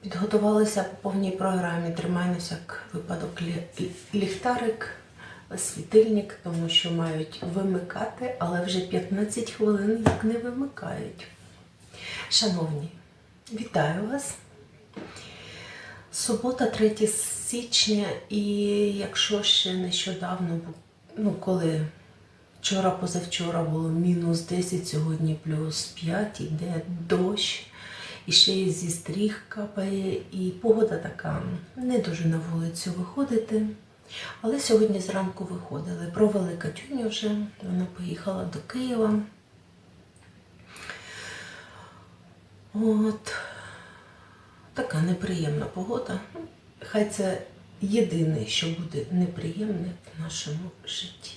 Підготувалися по повній програмі. Тримай на всяк випадок лі- ліхтарик, світильник, тому що мають вимикати, але вже 15 хвилин як не вимикають. Шановні, вітаю вас. Субота, 3 січня, і якщо ще нещодавно, ну коли вчора, позавчора було мінус 10, сьогодні плюс 5, іде дощ, і ще й зі стріх капає, і погода така не дуже на вулицю виходити. Але сьогодні зранку виходили. Провели Катюню вже, вона поїхала до Києва. От. Така неприємна погода. Хай це єдине, що буде неприємне в нашому житті.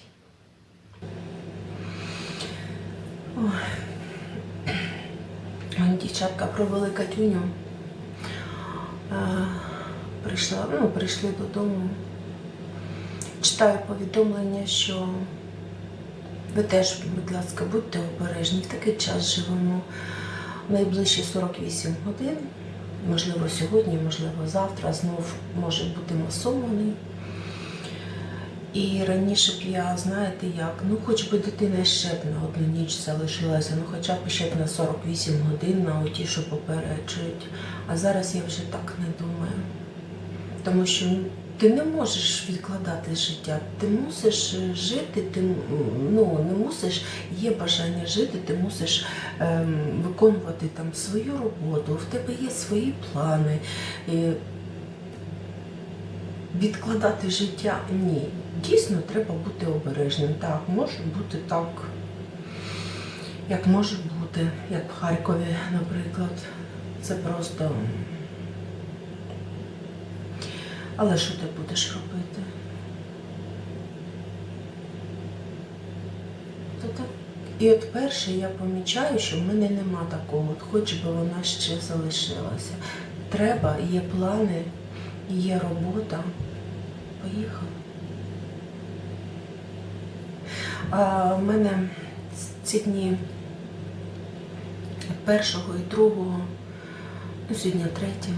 Ой. Дівчатка провели Катюню. Е, Прийшла, ну, прийшли додому. Читаю повідомлення, що ви теж, будь ласка, будьте обережні. В такий час живемо найближчі 48 годин. Можливо, сьогодні, можливо, завтра знов може бути масований. І раніше б я, знаєте як, ну хоч би дитина ще б на одну ніч залишилася, ну хоча б ще б на 48 годин на оті, що попереджують. А зараз я вже так не думаю. Тому що ти не можеш відкладати життя, ти мусиш жити, ти ну, не мусиш, є бажання жити, ти мусиш ем, виконувати там свою роботу, в тебе є свої плани. Е, відкладати життя ні. Дійсно, треба бути обережним. Так, може бути так, як може бути, як в Харкові, наприклад. Це просто. Але що ти будеш робити? То так. І от перше я помічаю, що в мене нема такого, от хоч би вона ще залишилася. Треба, є плани, є робота. Поїхали. А в мене ці дні першого і другого, ну сьогодні третє,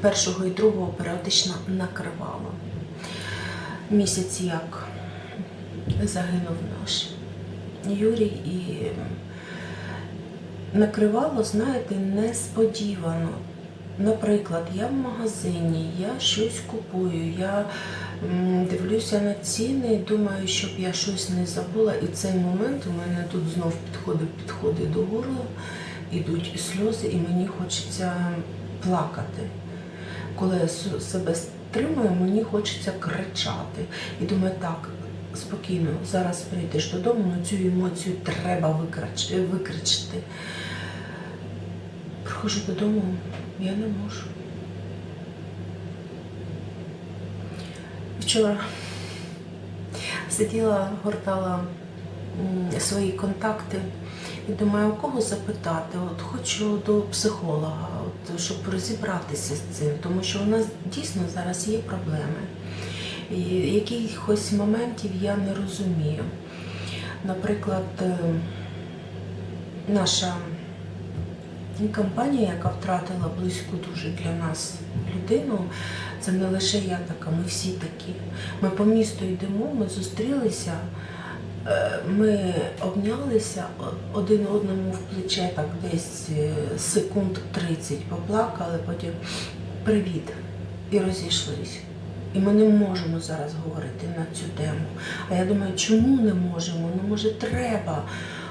першого і другого періодично накривало. Місяць як загинув наш Юрій і накривало, знаєте, несподівано. Наприклад, я в магазині, я щось купую, я дивлюся на ціни думаю, щоб я щось не забула. І цей момент у мене тут знов підходить, підходить до горла, ідуть сльози, і мені хочеться плакати. Коли я себе стримую, мені хочеться кричати. І думаю, так, спокійно, зараз прийдеш додому, але цю емоцію треба викрач... викричати. Приходжу додому, я не можу. Вчора сиділа, гортала свої контакти і думаю, у кого запитати? От хочу до психолога, от, щоб розібратися з цим, тому що у нас дійсно зараз є проблеми. І якихось моментів я не розумію. Наприклад, е, наша компанія, яка втратила близьку дуже для нас людину, це не лише я така, ми всі такі. Ми по місту йдемо, ми зустрілися, е, ми обнялися один одному в плече, так десь е, секунд 30 поплакали, потім привіт і розійшлись. І ми не можемо зараз говорити на цю тему. А я думаю, чому не можемо? Ну може треба.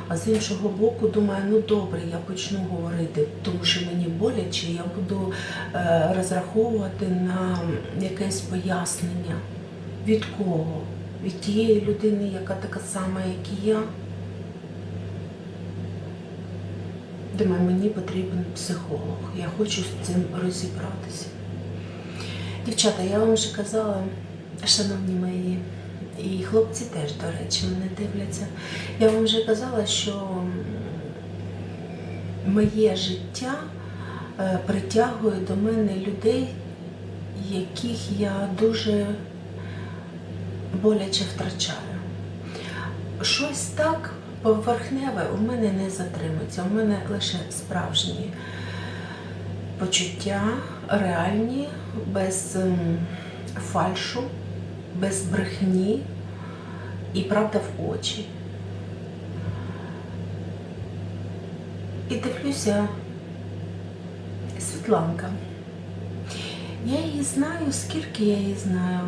А з іншого боку, думаю, ну добре, я почну говорити, тому що мені боляче, я буду е, розраховувати на якесь пояснення. Від кого? Від тієї людини, яка така сама, як і я. Думаю, мені потрібен психолог. Я хочу з цим розібратися. Дівчата, я вам вже казала, шановні мої, і хлопці теж, до речі, мене дивляться. Я вам вже казала, що моє життя е, притягує до мене людей, яких я дуже боляче втрачаю. Щось так поверхневе у мене не затримується, у мене лише справжні почуття реальні, без фальшу, без брехні і правда в очі. І дивлюся, Світланка. Я її знаю, скільки я її знаю.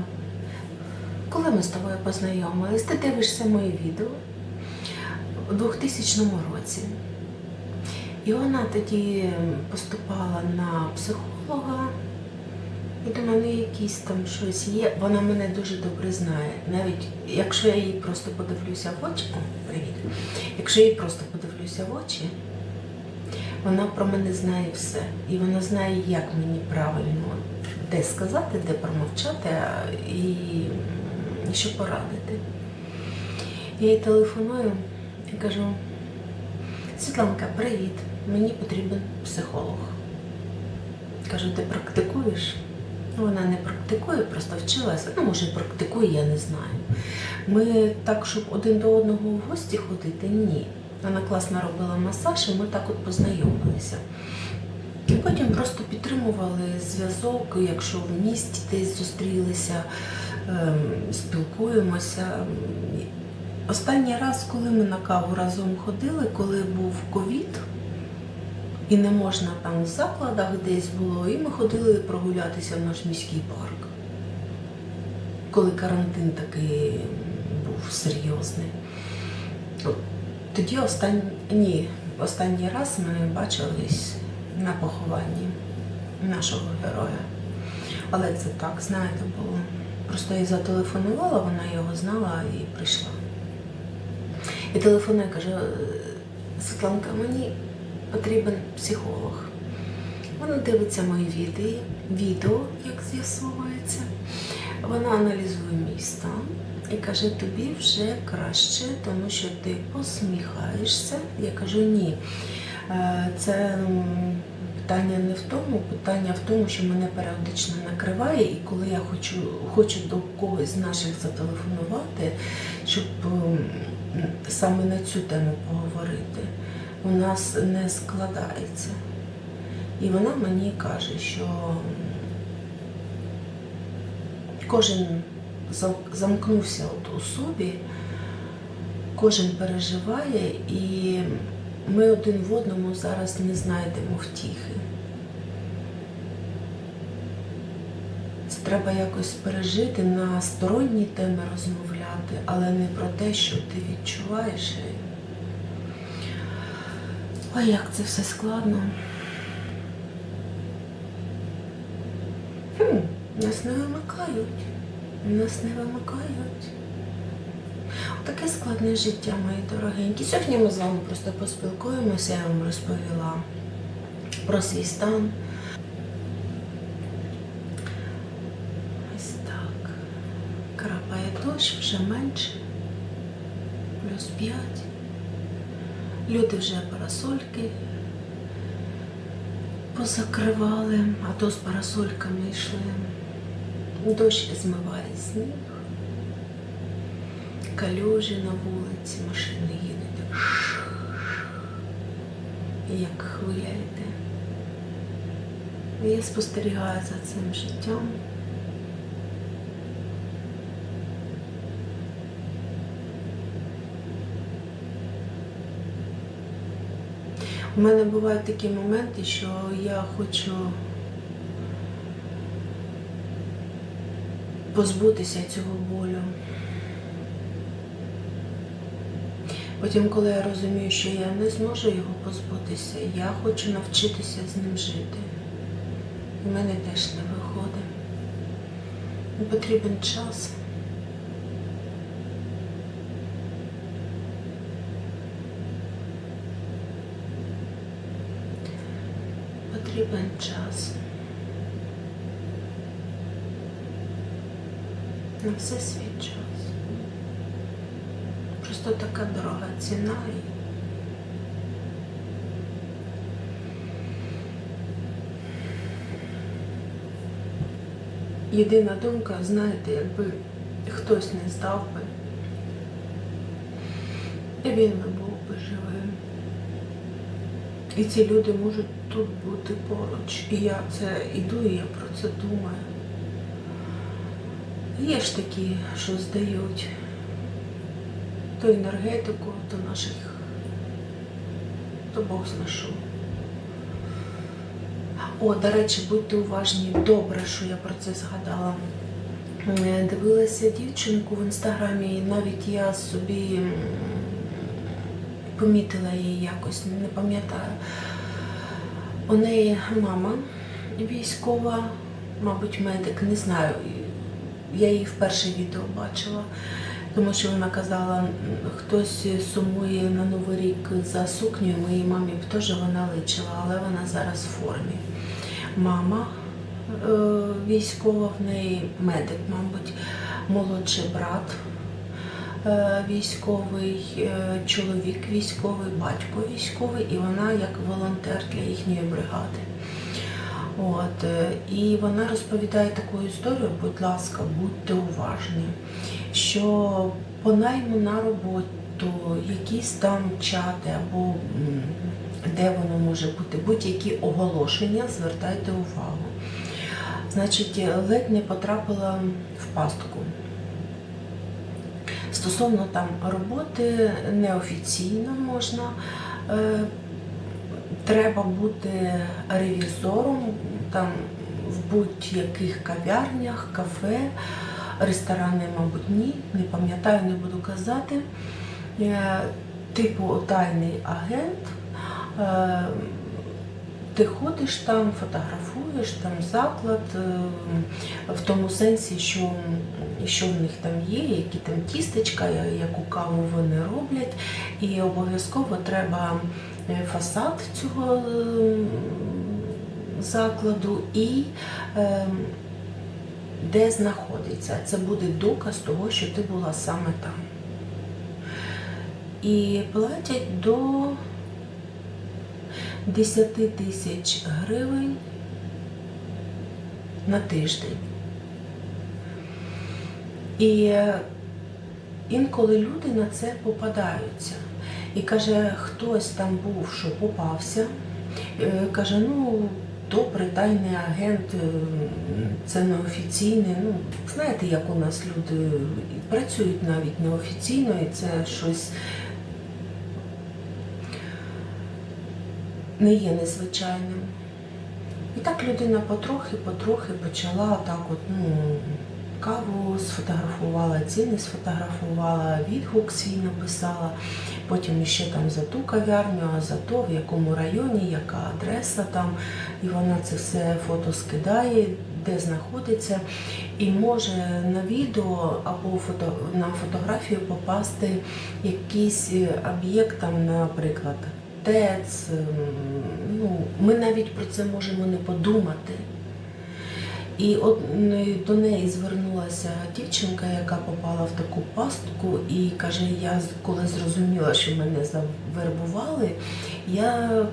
Коли ми з тобою познайомились, ти дивишся моє відео у 2000 році. І вона тоді поступала на психолога. І мене якісь там щось є. Вона мене дуже добре знає. Навіть якщо я їй просто подивлюся в очі, о, привіт. Якщо я їй просто подивлюся в очі, вона про мене знає все. І вона знає, як мені правильно де сказати, де промовчати і що порадити. Я їй телефоную і кажу: Світланка, привіт, мені потрібен психолог. Кажу, ти практикуєш? Вона не практикує, просто вчилася. Ну, може, практикує, я не знаю. Ми так, щоб один до одного в гості ходити, ні. Вона класно робила масаж, і ми так от познайомилися. І потім просто підтримували зв'язок, якщо в місті десь зустрілися, ем, спілкуємося. Останній раз, коли ми на каву разом ходили, коли був ковід, і не можна там в закладах десь було, і ми ходили прогулятися в наш міський парк. Коли карантин такий був серйозний. Тоді останній, ні, останній раз ми бачились на похованні нашого героя. Але це так, знаєте, було. Просто я зателефонувала, вона його знала і прийшла. І телефонує, каже, Світланка, мені потрібен психолог. Вона дивиться мої відео, відео, як з'ясовується. Вона аналізує мій стан і каже, тобі вже краще, тому що ти посміхаєшся. Я кажу, ні. Е, Це питання не в тому, питання в тому, що мене періодично накриває, і коли я хочу, хочу до когось з наших зателефонувати, щоб саме на цю тему поговорити, у нас не складається. І вона мені каже, що кожен замкнувся от у собі, кожен переживає, і ми один в одному зараз не знайдемо втіхи. Це треба якось пережити, на сторонні теми розмовляти, але не про те, що ти відчуваєш. Ой, як це все складно. Хм, нас не вимикають. Нас не вимикають. Таке складне життя, мої дорогенькі. Сьогодні ми з вами просто поспілкуємося, я вам розповіла про свій стан. Ось так. Крапає дощ, вже менше. Плюс 5. Люди вже парасольки позакривали, а то з парасольками йшли. Дощ змиває сніг, калюжі на вулиці, машини їдуть. Як хвиля йде. Я спостерігаю за цим життям. У мене бувають такі моменти, що я хочу позбутися цього болю. Потім, коли я розумію, що я не зможу його позбутися, я хочу навчитися з ним жити. В мене теж не виходить. Потрібен час. Потрібен час. На все свій час. Просто така дорога ціна. Єдина думка, знаєте, якби хтось не здав би, і він би був би живим. І ці люди можуть тут бути поруч. І я це іду, і я про це думаю. Є ж такі, що здають то енергетику, то наших, то Бог зна що. О, до речі, будьте уважні, добре, що я про це згадала. Е, Дивилася дівчинку в інстаграмі, і навіть я собі помітила її якось, не пам'ятаю. У неї мама військова, мабуть, медик, не знаю. Я її вперше відео бачила, тому що вона казала, хтось сумує на Новий рік за сукнею, моїй мамі теж вона личила, але вона зараз в формі. Мама е, військова, в неї медик, мабуть, молодший брат військовий, е, чоловік військовий, батько військовий, і вона як волонтер для їхньої бригади. От, е, і вона розповідає таку історію, будь ласка, будьте уважні, що по найму на роботу, якісь там чати або де воно може бути, будь-які оголошення, звертайте увагу. Значить, ледь не потрапила в пастку. Стосовно там роботи неофіційно можна. Е, треба бути ревізором там в будь-яких кав'ярнях, кафе, ресторани, мабуть, ні, не пам'ятаю, не буду казати. Е, Типу тайний агент. Е, Ти ходиш там, фотографуєш там заклад е, в тому сенсі, що, що в них там є, які там тістечка, яку каву вони роблять, і обов'язково треба е, фасад цього е, закладу і де знаходиться. Це буде доказ того, що ти була саме там. І платять до 10 тисяч гривень на тиждень. І е, інколи люди на це попадаються. І каже, хтось там був, що попався, е, каже, ну, добре, тайний агент, е, це неофіційний. Ну, знаєте, як у нас люди працюють навіть неофіційно, і це щось не є незвичайним. І так людина потрохи-потрохи почала так от, ну, каву сфотографувала, ціни сфотографувала, відгук свій написала, потім ще там за ту кав'ярню, а за то, в якому районі, яка адреса там, і вона це все фото скидає, де знаходиться, і може на відео або фото, на фотографію попасти якийсь е, об'єкт, там, наприклад, ТЕЦ. ем, Ну, ми навіть про це можемо не подумати. І от до неї звернулася дівчинка, яка попала в таку пастку, і каже: я коли зрозуміла, що мене завербували, я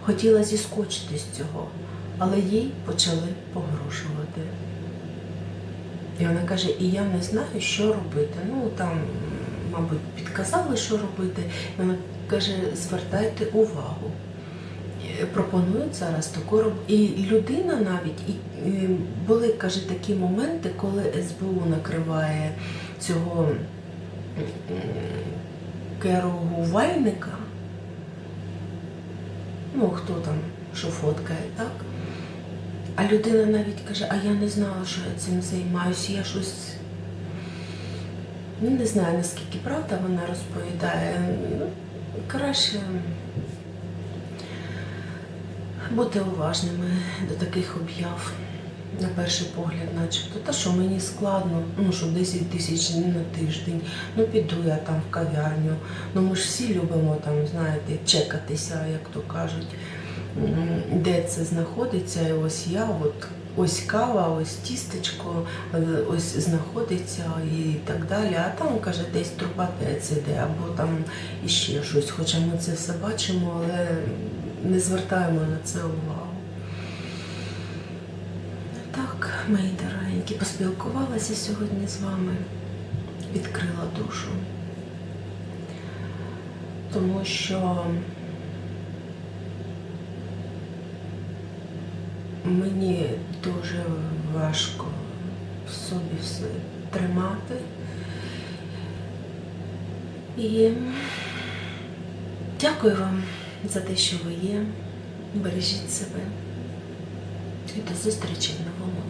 хотіла зіскочити з цього, але їй почали погрожувати. І вона каже, і я не знаю, що робити. Ну там, мабуть, підказали, що робити. Вона каже, звертайте увагу. Е, Пропонують зараз таку роботу. І людина навіть, і е, були, каже, такі моменти, коли СБУ накриває цього керувальника, ну хто там, що фоткає, так? А людина навіть каже, а я не знала, що я цим займаюся, я щось. Ну, не знаю, наскільки правда вона розповідає. Ну, краще бути уважними до таких об'яв. На перший погляд, начебто, та що мені складно, ну що 10 тисяч на тиждень, ну піду я там в кав'ярню. Ну ми ж всі любимо там, знаєте, чекатися, як то кажуть, де це знаходиться. І ось я, от ось кава, ось тістечко, е, ось знаходиться і так далі. А там каже, десь труба ТЕЦ іде, або там іще щось. Хоча ми це все бачимо, але не звертаємо на це увагу. Так, мої дорогенькі, поспілкувалася сьогодні з вами, відкрила душу. Тому що мені дуже важко в собі все тримати. І дякую вам за те, що ви є. Бережіть себе. І до зустрічі в новому